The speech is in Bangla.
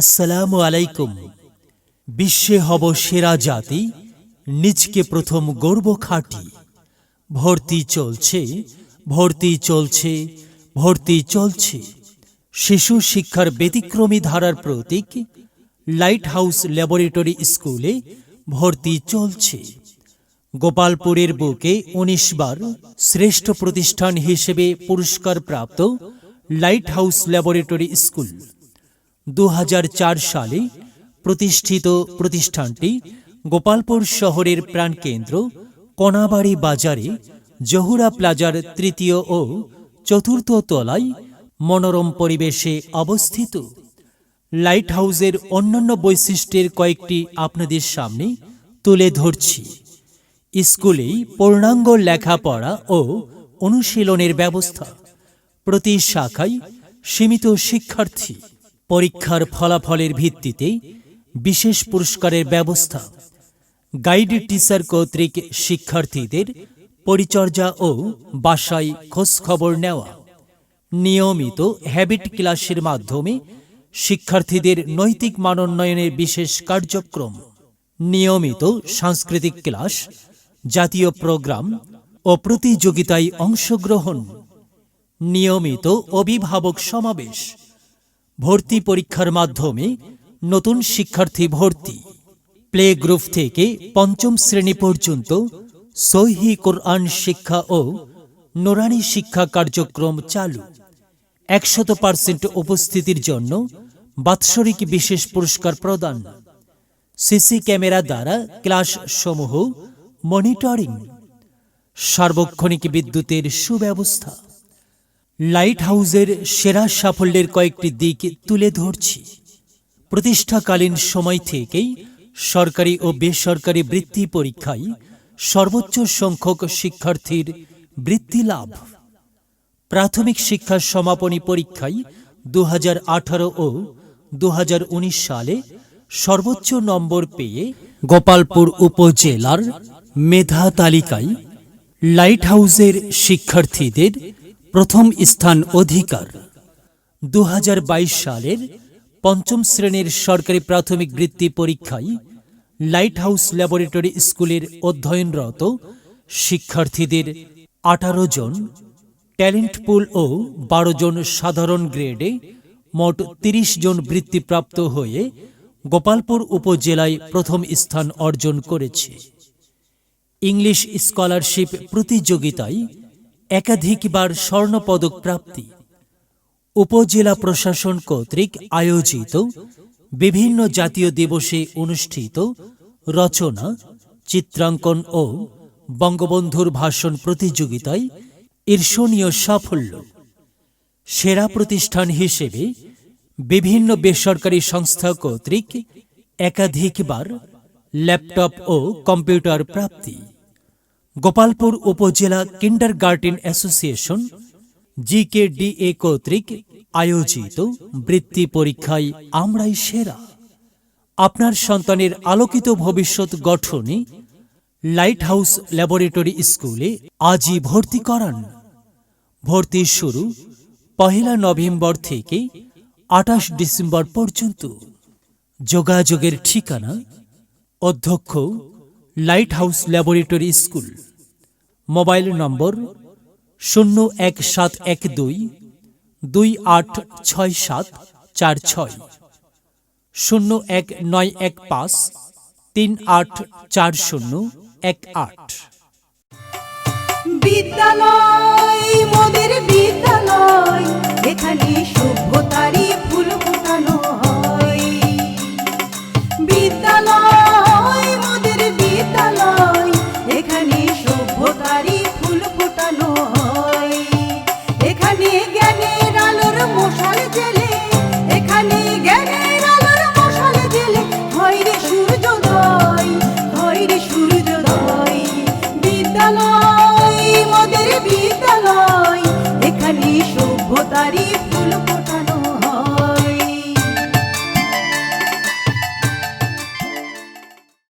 আসসালামু আলাইকুম। বিশ্বে হব সেরা জাতি, নিজকে প্রথম গর্ব খাটি। ভর্তি চলছে ভর্তি চলছে ভর্তি চলছে। শিশু শিক্ষার ব্যতিক্রমী ধারার প্রতীক লাইট হাউস ল্যাবরেটরি স্কুলে ভর্তি চলছে। গোপালপুরের বুকে উনিশ বার শ্রেষ্ঠ প্রতিষ্ঠান হিসেবে পুরস্কার প্রাপ্ত লাইট হাউস ল্যাবরেটরি স্কুল দু হাজার চার সালে প্রতিষ্ঠিত প্রতিষ্ঠানটি গোপালপুর শহরের প্রাণকেন্দ্র কণাবাড়ি বাজারে জহুরা প্লাজার তৃতীয় ও চতুর্থ তলায় মনোরম পরিবেশে অবস্থিত। লাইট হাউসের অন্যান্য বৈশিষ্ট্যের কয়েকটি আপনাদের সামনে তুলে ধরছি। স্কুলেই পূর্ণাঙ্গ লেখাপড়া ও অনুশীলনের ব্যবস্থা। প্রতি শাখায় সীমিত শিক্ষার্থী। পরীক্ষার ফলাফলের ভিত্তিতে বিশেষ পুরস্কারের ব্যবস্থা। গাইড টিচার কর্তৃক শিক্ষার্থীদের পরিচর্যা ও বাসায় খোঁজখবর নেওয়া। নিয়মিত হ্যাবিট ক্লাসের মাধ্যমে শিক্ষার্থীদের নৈতিক মানোন্নয়নের বিশেষ কার্যক্রম। নিয়মিত সাংস্কৃতিক ক্লাস, জাতীয় প্রোগ্রাম ও প্রতিযোগিতায় অংশগ্রহণ। নিয়মিত অভিভাবক সমাবেশ। ভর্তি পরীক্ষার মাধ্যমে নতুন শিক্ষার্থী ভর্তি। প্লে গ্রুপ থেকে পঞ্চম শ্রেণি পর্যন্ত সহি কোরআন শিক্ষা ও নোরানি শিক্ষা কার্যক্রম চালু। একশত পার্সেন্ট উপস্থিতির জন্য বাৎসরিক বিশেষ পুরস্কার প্রদান। সিসি ক্যামেরা দ্বারা ক্লাস সমূহ মনিটরিং। সার্বক্ষণিক বিদ্যুতের সুব্যবস্থা। লাইট হাউসের সেরা সাফল্যের কয়েকটি দিক তুলে ধরছি। প্রতিষ্ঠাকালীন সময় থেকেই সরকারি ও বেসরকারি বৃত্তি পরীক্ষায় সর্বোচ্চ সংখ্যক শিক্ষার্থীর বৃত্তি লাভ। প্রাথমিক শিক্ষা সমাপনী পরীক্ষায় দু হাজার আঠারো ও দু হাজার উনিশ সালে সর্বোচ্চ নম্বর পেয়ে গোপালপুর উপজেলার মেধা তালিকায় লাইট হাউসের শিক্ষার্থীদের প্রথম স্থান অধিকার। দু হাজার বাইশ সালের পঞ্চম শ্রেণির সরকারি প্রাথমিক বৃত্তি পরীক্ষায় লাইট হাউস ল্যাবরেটরি স্কুলের অধ্যয়নরত শিক্ষার্থীদের আঠারো জন, ট্যালেন্ট পুল ও বারো জন সাধারণ গ্রেডে মোট তিরিশ জন বৃত্তিপ্রাপ্ত হয়ে গোপালপুর উপজেলায় প্রথম স্থান অর্জন করেছে। ইংলিশ স্কলারশিপ প্রতিযোগিতায় একাধিকবার স্বর্ণপদক প্রাপ্তি। উপজেলা প্রশাসন কর্তৃক আয়োজিত বিভিন্ন জাতীয় দিবসে অনুষ্ঠিত রচনা, চিত্রাঙ্কন ও বঙ্গবন্ধুর ভাষণ প্রতিযোগিতায় ঈর্ষণীয় সাফল্য। সেরা প্রতিষ্ঠান হিসেবে বিভিন্ন বেসরকারি সংস্থা কর্তৃক একাধিকবার ল্যাপটপ ও কম্পিউটার প্রাপ্তি। গোপালপুর উপজেলা কিন্ডার গার্ডেন অ্যাসোসিয়েশন, জিকেডিএ কর্তৃক আয়োজিত বৃত্তি পরীক্ষায় আমরাই সেরা। আপনার সন্তানের আলোকিত ভবিষ্যৎ গঠনে লাইট হাউস ল্যাবরেটরি স্কুলে আজই ভর্তি করান। ভর্তি শুরু পহেলা নভেম্বর থেকে আঠাশ ডিসেম্বর পর্যন্ত। যোগাযোগের ঠিকানা অধ্যক্ষ lighthouse laboratory school mobile number শূন্য এক সাত এক দুই দুই আট ছয় সাত চার ছয় শূন্য এক নয় এক পাঁচ তিন আট চার শূন্য এক আট বিদ্যালয়, মোদের বিদ্যালয়, এখানে সভ্যতারই সভ্যতারই ফুল ফোটানো হয়। এখানে জ্ঞানের আলোর মশাল জেলে, এখানে জ্ঞানের আলোর মশাল জেলে, হয় রে সূর্যোদয়, হয় রে সূর্যোদয়। বিদ্যালয়, মোদের বিদ্যালয় সভ্যতারই